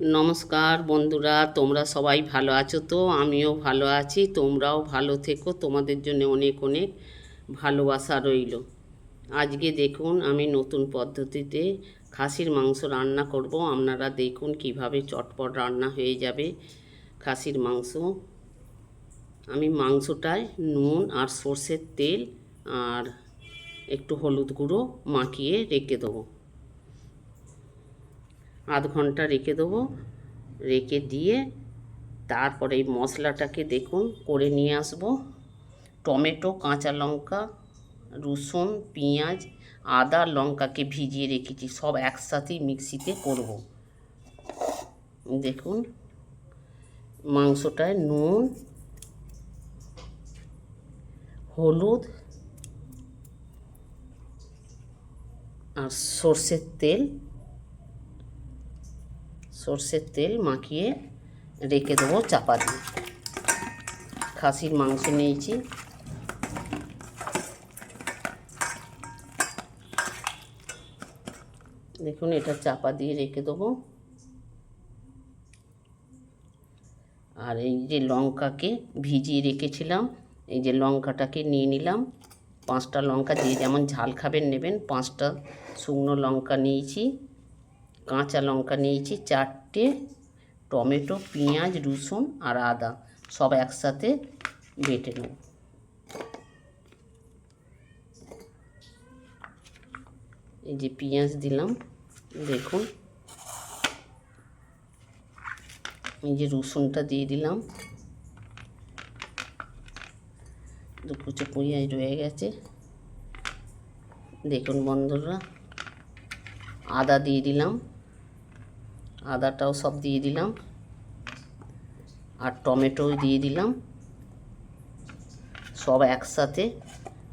নমস্কার বন্ধুরা, তোমরা সবাই ভালো আছো তো? আমিও ভালো আছি, তোমরাও ভালো থেকো। তোমাদের জন্য অনেক অনেক ভালোবাসা রইল। আজকে দেখুন, আমি নতুন পদ্ধতিতে খাসির মাংস রান্না করব। আপনারা দেখুন কীভাবে চটপট রান্না হয়ে যাবে খাসির মাংস। আমি মাংসটায় নুন আর সর্ষের তেল আর একটু হলুদ গুঁড়ো মাখিয়ে রেখে দেবো। আধ ঘণ্টা রেখে দেবো। রেখে দিয়ে তারপরে এই মশলাটাকে দেখুন, করে নিয়ে আসব। টমেটো, কাঁচা লঙ্কা, রসুন, পেঁয়াজ, আদা, লঙ্কাকে ভিজিয়ে রেখেছি, সব একসাথেই মিক্সিতে করব। দেখুন, মাংসটায় নুন, হলুদ আর সর্ষের তেল সর্ষের তেল মাখিয়ে রেখে দেবো চাপা দিয়ে। খাসির মাংস নিয়েছি। দেখুন, এটা চাপা দিয়ে রেখে দেবো। আর এই যে লঙ্কাকে ভিজিয়ে রেখেছিলাম, এই যে লঙ্কাটাকে নিয়ে নিলাম। পাঁচটা লঙ্কা দিয়ে যেমন ঝাল খাবেন নেবেন, পাঁচটা শুকনো লঙ্কা নিয়েছি। কাঁচা লঙ্কা নিয়েছি, চারটে টমেটো, পেঁয়াজ, রসুন আর আদা, সব একসাথে বেটে নেব। এই যে পেঁয়াজ দিলাম, দেখুন। এই যে রসুনটা দিয়ে দিলাম। দু কুচো পেঁয়াজ রয়ে গেছে। দেখুন বন্ধুরা, আদা দিয়ে দিলাম। আদাটাও সব দিয়ে দিলাম। আর টমেটোও দিয়ে দিলাম। সব একসাথে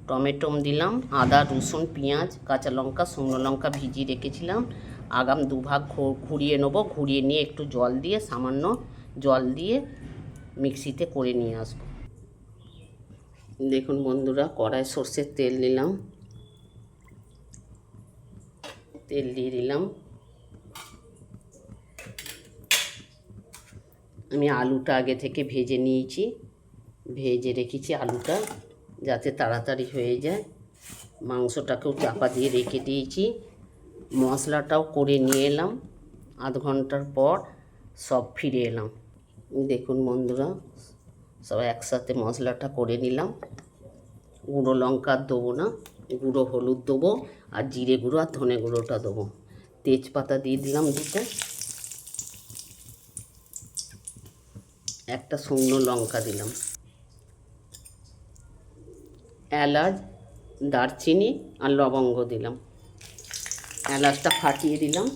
টমেটো দিলাম, আদা, রসুন, পেঁয়াজ, কাঁচা লঙ্কা, শুকনো লঙ্কা ভিজিয়ে রেখেছিলাম। আগাম দুভাগ ঘুরিয়ে নেব। ঘুরিয়ে নিয়ে একটু জল দিয়ে, সামান্য জল দিয়ে মিক্সিতে করে নিয়ে আসব। দেখুন বন্ধুরা, কড়াই সর্ষের তেল নিলাম। তেল দিয়ে দিলাম। আমি আলুটা আগে থেকে ভেজে নিয়েছি। ভেজে রেখেছি আলুটা যাতে তাড়াতাড়ি হয়ে যায়। মাংসটাকেও চাপা দিয়ে রেখে দিয়েছি। মশলাটাও করে নিয়ে এলাম। আধ ঘণ্টার পর সব ফিরে এলাম। দেখুন বন্ধুরা, সব একসাথে মশলাটা করে নিলাম। গুঁড়ো লঙ্কা দেবো না, গুঁড়ো হলুদ দেবো আর জিরে গুঁড়ো আর ধনে গুঁড়োটা দেবো। তেজপাতা দিয়ে দিলাম দুটো। একটা শুকনো লঙ্কা দিলাম। এলাচ, দারচিনি আর লবঙ্গ দিলাম। এলাচটা ফাটিয়ে দিলাম।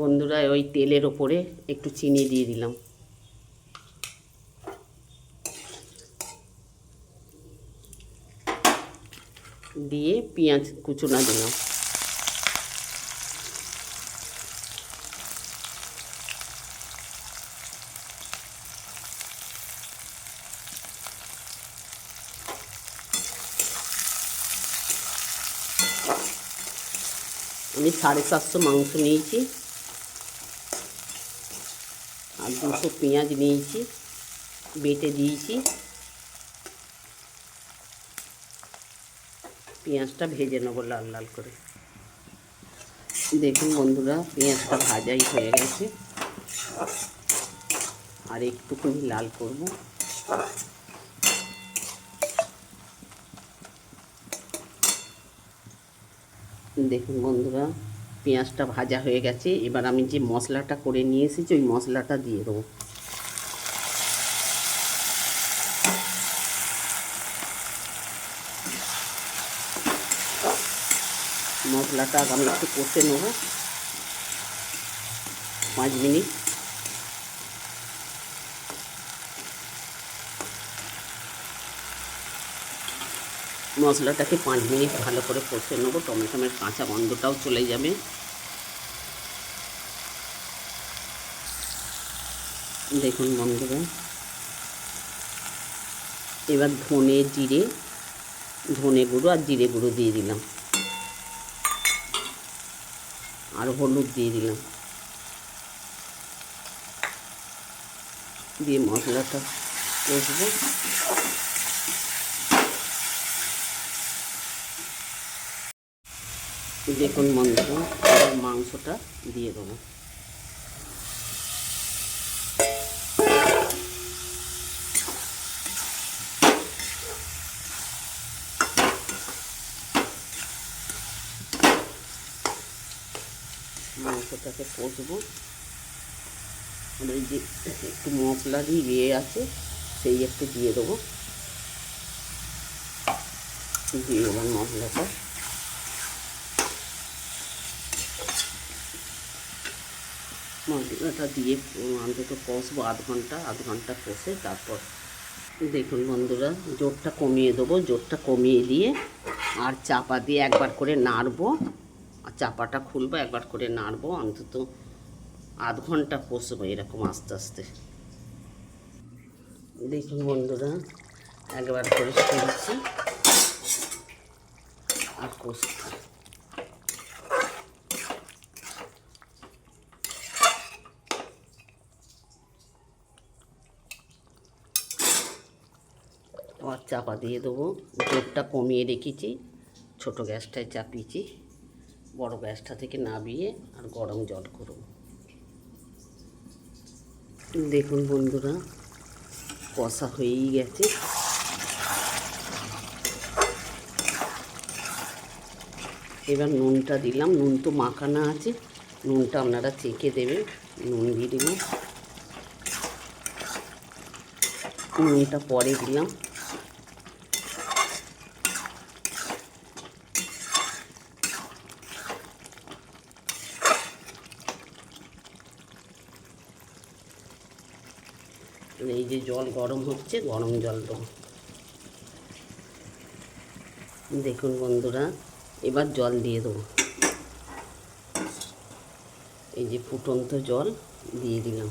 বন্ধুরা, ওই তেলের ওপরে একটু চিনি দিয়ে দিলাম। দিয়ে পেঁয়াজ কুচুনা দিলাম। আমি সাড়ে সাতশো মাংস নিয়েছি। আর দুশো পেঁয়াজ নিয়েছি, বেটে দিয়েছি। পেঁয়াজটা ভেজে নেব লাল লাল করে। দেখুন বন্ধুরা, পেঁয়াজটা ভাজাই হয়ে গেছে। আর একটুখানি লাল করব। দেখুন বন্ধুরা, পেঁয়াজটা ভাজা হয়ে গেছে। এবার আমি যে মশলাটা করে নিয়ে এসেছি, ওই মশলাটা দিয়ে দেবো। মশলাটা আমি একটু করতে নেব। পাঁচ মিনিট। মশলাটাকে পাঁচ মিনিট ভালো করে কষে নেব। টমেটোমের কাঁচা গন্ধটাও চলে যাবে। দেখুন বন্ধুরা, এবার ধনে জিরে, ধনে গুঁড়ো আর জিরে গুঁড়ো দিয়ে দিলাম। আর হলুদ দিয়ে দিলাম। দিয়ে মশলাটা কষবো। দেখুন এবার মাংসটা দিয়ে দেবো। মাংসটাকে কষবো। ওই যে একটু মশলার ইয়ে আছে, সেই একটু দিয়ে দেবো। দিয়ে এবার মশলাটা মশলাটা দিয়ে অন্তত কষবো আধ ঘণ্টা আধ ঘণ্টা কষে তারপর দেখুন বন্ধুরা, জোরটা কমিয়ে দেবো, জোরটা কমিয়ে দিয়ে আর চাপা দিয়ে একবার করে নাড়বো, আর চাপাটা খুলবো, একবার করে নাড়বো, অন্তত আধ ঘণ্টা কষবো এরকম আস্তে আস্তে। দেখুন বন্ধুরা, একবার করে খুলছি আর কষছি আবার চাপা দিয়ে দেবো। জোরটা কমিয়ে রেখেছি। ছোট গ্যাসটায় চাপিয়েছি। বড় গ্যাসটা থেকে নাবিয়ে আর গরম জল করব। দেখুন বন্ধুরা, কষা হয়েই গেছে। এবার নুনটা দিলাম। নুন তো মাখানা আছে। নুনটা আপনারা চেখে দেবেন। নুন দিয়ে দিলাম। নুনটা পরে দিলাম এই যে জল গরম হচ্ছে, গরম জল দেবো। দেখুন বন্ধুরা, এবার জল দিয়ে দেবো। এই যে ফুটন্ত জল দিয়ে দিলাম।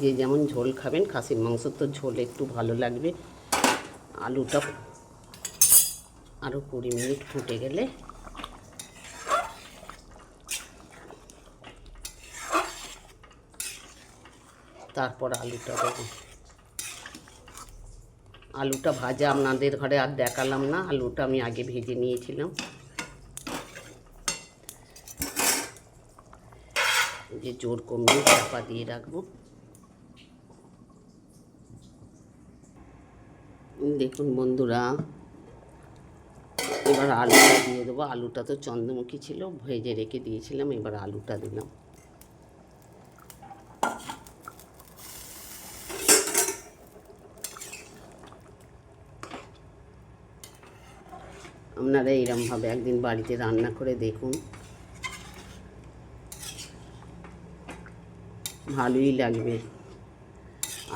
যে যেমন ঝোল খাবেন, খাসির মাংস তো ঝোল একটু ভালো লাগবে। আলুটা আরও কুড়ি মিনিট ফুটে গেলে তারপর আলুটা দেবো। আলুটা ভাজা আপনাদের ঘরে আর দেখালাম না, আলুটা আমি আগে ভেজে নিয়েছিলাম। যে জোর কমিয়ে চাপা দিয়ে রাখব। দেখুন বন্ধুরা, এবার আলুটা দিয়ে দেবো। আলুটা তো চন্দ্রমুখী ছিল, ভেজে রেখে দিয়েছিলাম, এবার আলুটা দিলাম। আপনারা এইরমভাবে একদিন বাড়িতে রান্না করে দেখুন। ভালোই লাগবে।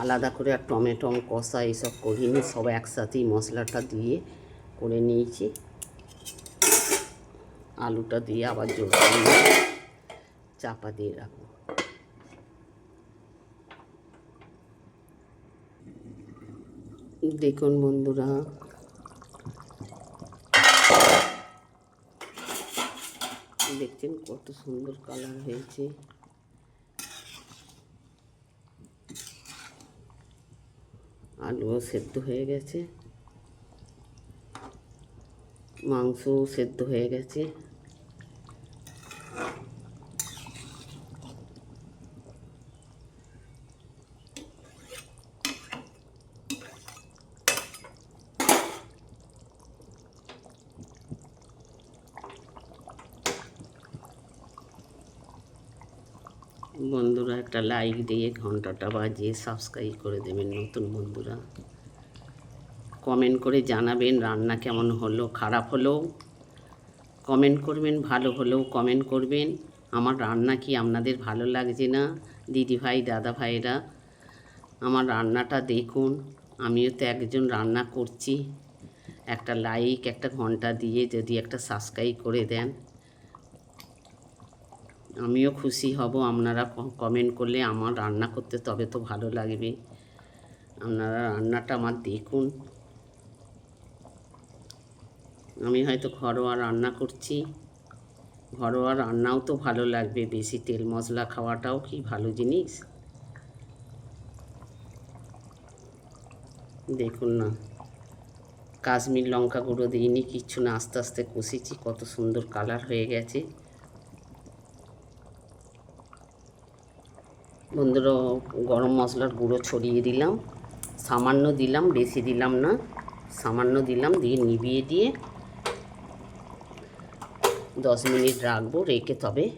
আলাদা করে আর টমেটো, কষা এইসব করিনি, সব একসাথেই মশলাটা দিয়ে করে নিয়েছি। আলুটা দিয়ে আবার জোর চাপা দিয়ে রাখব। দেখুন বন্ধুরা দেখছেন? কত সুন্দর কালার হয়েছে। আলুও সেদ্ধ হয়ে গেছে। মাংসও সেদ্ধ হয়ে গেছে বন্ধুরা একটা লাইক দিয়ে ঘন্টাটা বাজিয়ে সাবস্ক্রাইব করে দেবেন নতুন বন্ধুরা। কমেন্ট করে জানাবেন রান্না কেমন হলো, খারাপ হলেও কমেন্ট করবেন, ভালো হলেও কমেন্ট করবেন। আমার রান্না কি আপনাদের ভালো লাগছে না? দিদি ভাই, দাদা ভাইরা আমার রান্নাটা দেখুন। আমিও তো একজন রান্না করছি। একটা লাইক একটা ঘণ্টা দিয়ে যদি একটা সাবস্ক্রাইব করে দেন। আমিও খুশি হব। আপনারা কমেন্ট করলে আমার রান্না করতে তবে তো ভালো লাগবে। আপনারা রান্নাটা আমার দেখুন। আমি হয়তো ঘরোয়া রান্না করছি। ঘরোয়া রান্নাও তো ভালো লাগবে। বেশি তেল মশলা খাওয়াটাও কি ভালো জিনিস? দেখুন না। কাশ্মীর লঙ্কা গুঁড়ো দিইনি, কিচ্ছু না। আস্তে আস্তে কষেছি। কত সুন্দর কালার হয়ে গেছে। বন্ধুরা গরম মশলার গুঁড়ো ছড়িয়ে দিলাম। সামান্য দিলাম, বেশি দিলাম না। সামান্য দিলাম, দিয়ে নিভিয়ে দিয়ে দশ মিনিট রাখব, রেখে তবে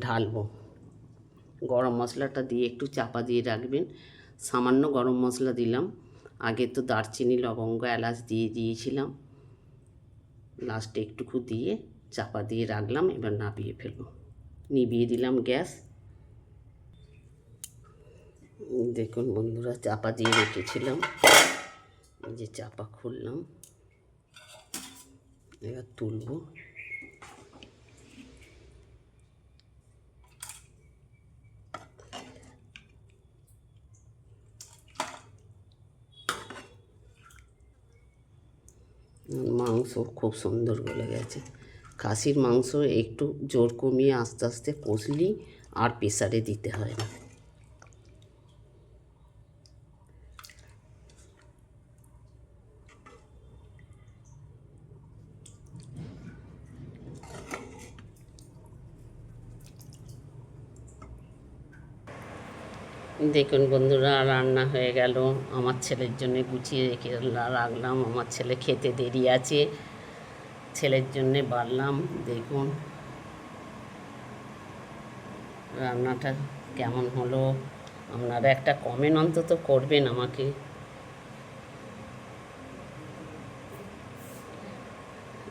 ঢালবো। গরম মশলাটা দিয়ে একটু চাপা দিয়ে রাখবেন। সামান্য গরম মশলা দিলাম। আগে তো দারচিনি, লবঙ্গ, এলাচ দিয়ে দিয়েছিলাম। লাস্টে একটুকু দিয়ে চাপা দিয়ে রাখলাম, এবার নাবিয়ে ফেলব। নিভিয়ে দিলাম গ্যাস। দেখুন বন্ধুরা, চাপা দিয়ে রেখেছিলাম। যে চাপা খুললাম। এবার তুলবো। মাংস খুব সুন্দর গলে গেছে। খাসির মাংস একটু জোর কমিয়ে আস্তে আস্তে কষলি আর প্রেসারে দিতে হয় না। দেখুন বন্ধুরা, রান্না হয়ে গেল। আমার ছেলের জন্য গুছিয়ে রেখে রাখলাম। আমার ছেলে খেতে দেরি আছে। ছেলের জন্যে বাড়লাম, দেখুন। রান্নাটা কেমন হলো? আপনারা একটা কমেন্ট অন্তত করবেন আমাকে।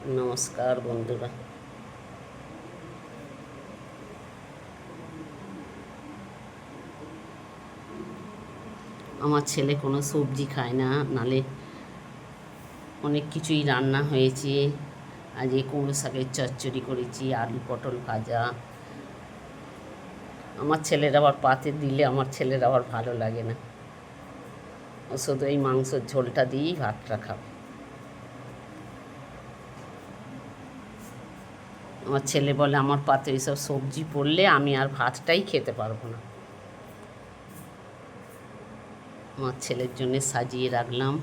নমস্কার বন্ধুরা। আমার ছেলে কোনো সবজি খায় না, নালে অনেক কিছুই রান্না হয়েছে। আজকে কুমড়ো শাকের চচ্চড়ি করেছি, আলু পটল ভাজা। আমার ছেলের আবার পাতে দিলে আমার ছেলের আবার ভালো লাগে না। ও শুধু এই মাংসের ঝোলটা দিয়েই ভাতটা খাবে। আমার ছেলে বলে, আমার পাতে এইসব সবজি পড়লে আমি আর ভাতটাই খেতে পারব না। আমার ছেলের জন্য সাজিয়ে রাখলাম।